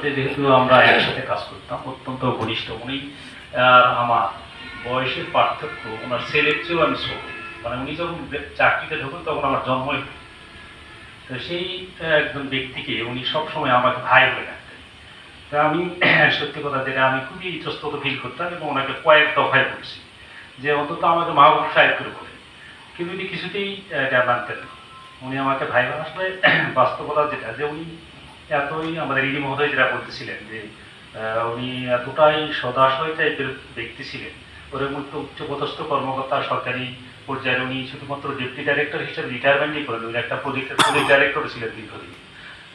সাথে যেহেতু আমরা একসাথে কাজ করতাম, অত্যন্ত ঘনিষ্ঠ উনি, আর আমার বয়সের পার্থক্য, ওনার ছেলের চেয়েও আমি ছোট। মানে উনি যখন চাকরিতে ঢোকেন, তখন আমার জন্মই তো সেই একজন ব্যক্তিকে উনি সবসময় আমাকে ভাই বলে ডাকতেন। তা আমি, সত্যি কথা যেটা আমি খুবই ইতস্তত ফিল করতাম এবং ওনাকে কয়েক দফায় বলছি যে, অন্তত আমাকে মাহবুব সাহেব করে বলে। কিন্তু উনি কিছুতেই এটা মানতেন উনি আমাকে ভাই আসলে বাস্তবতা যেটা, যে উনি এতই আমাদের ইডি মহোদয় যেটা বলতেছিলেন যে উনি এতটাই সদাশয় টাইপের ব্যক্তি ছিলেন। ওর মধ্যে উচ্চপদস্থ কর্মকর্তা, সরকারি পর্যায়ে উনি শুধুমাত্র ডেপুটি ডাইরেক্টর হিসেবে রিটায়ারমেন্টই করেন উনি একটা প্রজেক্টের প্রজেক্ট ডাইরেক্টর ছিলেন দীর্ঘদিন।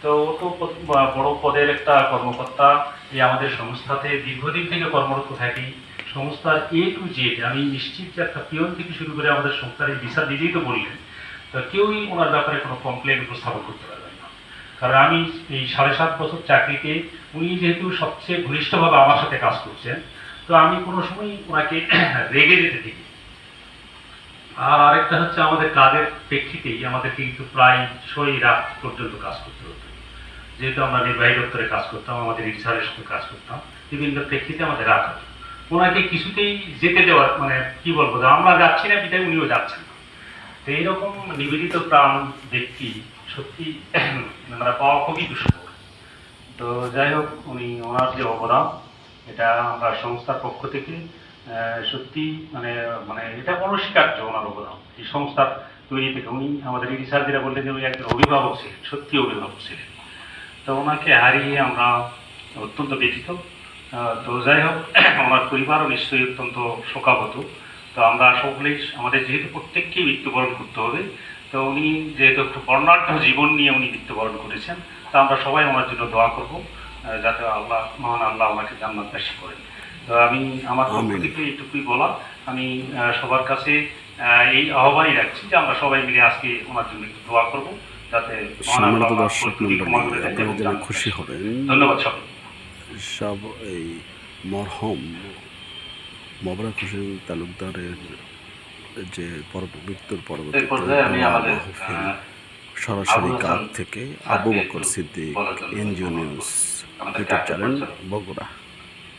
তো ও তো বড় পদের একটা কর্মকর্তা, এই আমাদের সংস্থাতে দীর্ঘদিন থেকে কর্মরত থাকি। সংস্থার এ টু জেড আমি নিশ্চিত যে একটা পিয়ন থেকে শুরু করে আমাদের সংস্থার এই বিচার নিজেই তো বললেন, তো কেউই ওনার ব্যাপারে কোনো কমপ্লেন উপস্থাপন করতে না। কারণ আমি এই সাড়ে সাত বছর চাকরিতে উনি যেহেতু সবচেয়ে ঘনিষ্ঠভাবে আমার সাথে কাজ করছেন, তো আমি কোনো সময় ওনাকে রেগে যেতে দেখি আর আরেকটা হচ্ছে আমাদের কাজের প্রেক্ষিতেই আমাদেরকে কিন্তু প্রায় ছয় রাত পর্যন্ত কাজ করতে হতো। যেহেতু আমরা নির্বাহী দপ্তরে কাজ করতাম, আমাদের ইনচার্জের সঙ্গে কাজ করতাম, বিভিন্ন প্রেক্ষিতে আমাদের রাত হতো। ওনাকে কিছুতেই যেতে দেওয়ার মানে কি বলব, আমরা যাচ্ছি না বিদায় উনিও যাচ্ছেন না। তো এইরকম নিবেদিত প্রাণ ব্যক্তি সত্যি মানে পাওয়া খুবই দুষ্কর তো যাই হোক, উনি ওনার যে অবদান, এটা আমরা সংস্থার পক্ষ থেকে সত্যি মানে মানে এটা অনস্বীকার্য ওনার অবদান, এই সংস্থার তৈরি থেকে। উনি আমাদের স্যার বললেন যে উনি একজন অভিভাবক ছিলেন, সত্যি অভিভাবক ছিলেন। তো ওনাকে হারিয়ে আমরা অত্যন্ত ব্যথিত। তো যাই হোক আমার পরিবারও নিশ্চয়ই অত্যন্ত শোকাহত। তো আমরা সকলেই, আমাদের যেহেতু প্রত্যেককেই মৃত্যুবরণ করতে হবে তো উনি যেহেতু একটু বর্ণাঢ্য জীবন নিয়ে উনি মৃত্যুবরণ করেছেন তা আমরা সবাই ওনার জন্য দোয়া করব যাতে আল্লাহ মহান আল্লাহ ওনাকে জান্নাত বেশি করেন। তো আমি আমার পক্ষ। থেকে এইটুকুই বলা আমি সবার কাছে এই আহ্বানই রাখছি যে আমরা সবাই মিলে আজকে ওনার জন্য একটু দোয়া করব যাতে সম্মানিত দর্শক মন্ডলী আপনারা খুশি হবেন। ধন্যবাদ সবাই সব এই মরহম মবরাক হোসেন তালুকদারের যে মৃত্যুর পরবর্তী সরাসরি কাজ থেকে Abu Bakar Siddique NGO news YouTube channel Bogura.